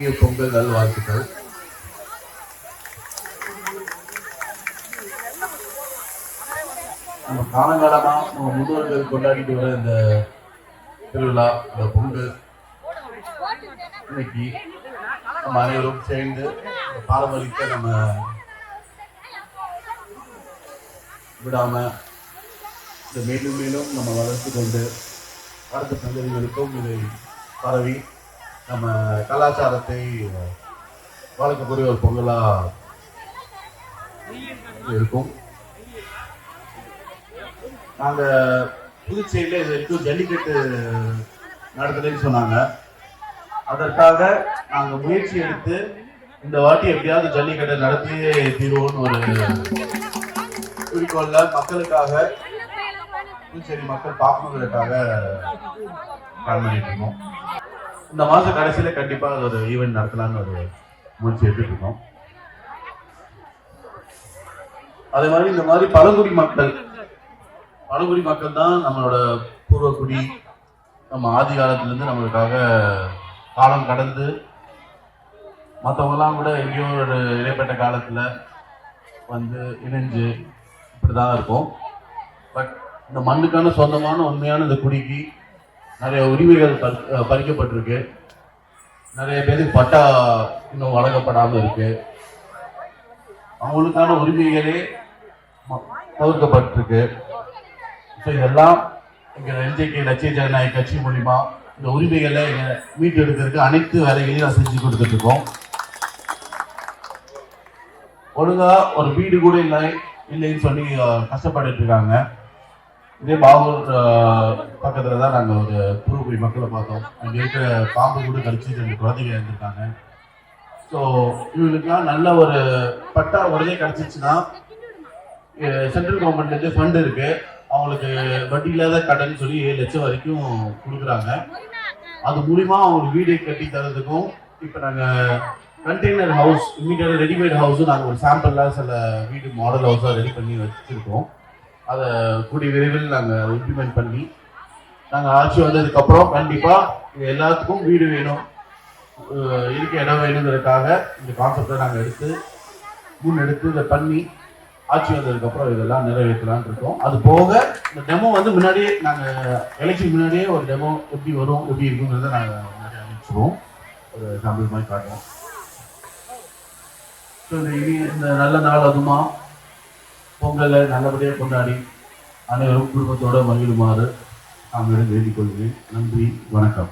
இனிய பொங்கல் நல்வாழ்த்துக்கள். நம்ம காலங்காலமா நம்ம முன்னோர்கள் கொண்டாடிட்டு வர இந்த திருவிழா இந்த பொங்கல் இன்னைக்கு நம்ம அனைவரும் சேர்ந்து பாரம்பரியத்தை நம்ம விடாம இந்த மேலும் மேலும் நம்ம வளர்த்து கொண்டு அடுத்த சந்ததிகளுக்கும் இதை பரவி நம்ம கலாச்சாரத்தை வளர்க்கக்கூடிய ஒரு பொங்கலாக இருக்கும். நாங்கள் புதுச்சேரியில் இது வரைக்கும் ஜல்லிக்கட்டு நடத்துலன்னு சொன்னாங்க. அதற்காக நாங்கள் முயற்சி எடுத்து இந்த வாட்டி எப்படியாவது ஜல்லிக்கட்டை நடத்தியே தீர்வோம்னு ஒரு குறிக்கோள்ல மக்களுக்காக புதுச்சேரி மக்கள் பார்க்கணுங்கிறதுக்காக பிளான் பண்ணிட்டு இருக்கோம். இந்த மாதம் கடைசியில் கண்டிப்பாக அது ஒரு ஈவெண்ட் நடத்தலான்னு ஒரு முயற்சி எடுத்துட்டு இருக்கோம் அதே மாதிரி இந்த மாதிரி பழங்குடி மக்கள் பழங்குடி மக்கள் தான் நம்மளோட பூர்வக்குடி நம்ம ஆதி காலத்துலேருந்து நம்மளுக்காக காலம் கடந்து மற்றவங்கலாம் கூட எங்கேயோ ஒரு இடைப்பட்ட காலத்தில் வந்து இணைஞ்சு இப்படிதான் இருக்கும். பட் இந்த மண்ணுக்கான சொந்தமான உண்மையான இந்த குடிக்கு நிறைய உரிமைகள் பறி- பறிக்கப்பட்டிருக்கு. நிறைய பேருக்கு பட்டா இன்னும் வழங்கப்படாமல் இருக்கு. அவங்களுக்கான உரிமைகளே ம- தவிர்க்கப்பட்டிருக்கு. ஸோ இதெல்லாம் எங்கள் என்ஜேகே லட்சிய ஜனநாயக கட்சி மூலிமா இந்த உரிமைகளை எங்கள் மீட்டு எடுக்கிறதுக்கு அனைத்து வேலைகளையும் நான் செஞ்சு கொடுத்துட்டு இருக்கோம் ஒழுங்காக ஒரு வீடு கூட இல்லை இல்லைன்னு சொல்லி கஷ்டப்பட்டு இருக்காங்க இதே பாகூர் பக்கத்தில் தான் நாங்கள் ஒரு பூர்வக்குடி மக்களை பார்த்தோம். அங்கே இருக்கிற பாம்பு கூட கழிச்சு ரெண்டு குழந்தைங்க இருந்திருக்காங்க ஸோ இவங்களுக்குலாம் நல்ல ஒரு பட்டா உடனே கிடச்சிச்சுன்னா சென்ட்ரல் கவர்மெண்ட்லேருந்து ஃபண்டு இருக்குது அவங்களுக்கு வட்டி இல்லாத கடன் சொல்லி ஏழு லட்சம் வரைக்கும் கொடுக்குறாங்க. அது மூலிமா அவங்களுக்கு வீடு கட்டி தரதுக்கும் இப்போ நாங்கள் கண்டெய்னர் ஹவுஸ் இமீடியட் ரெடிமேட் ஹவுஸும் நாங்கள் ஒரு சாம்பிளாக சில வீடு மாடல் ஹவுஸாக ரெடி பண்ணி வச்சுருக்கோம். அதை கூடிய விரைவில் நாங்கள் இம்ப்ளிமெண்ட் பண்ணி நாங்கள் ஆட்சி வந்ததுக்கப்புறம் கண்டிப்பாக எல்லாத்துக்கும் வீடு வேணும் இருக்க இடம் வேணுங்கிறதுக்காக இந்த கான்செப்டை நாங்கள் எடுத்து முன்னெடுத்து இதை பண்ணி ஆட்சி வந்ததுக்கப்புறம் இதெல்லாம் நிறைவேற்றலான் இருக்கோம். அது போக இந்த டெமோ வந்து முன்னாடியே நாங்கள் எலெக்ஷன் முன்னாடியே ஒரு டெமோ எப்படி வரும் எப்படி இருக்குங்கிறத நாங்கள் நிறைய அனுப்பிச்சிடுவோம் ஒரு சாம்பிள் மாதிரி காட்டுவோம். ஸோ இந்த இனி இந்த நல்ல நாள் அதுமா பொங்கலை நல்லபடியாக கொண்டாடி அனைவரும் குடும்பத்தோடு மகிழுமாறு நான் வேண்டிக் கொள்கிறேன் நன்றி வணக்கம்.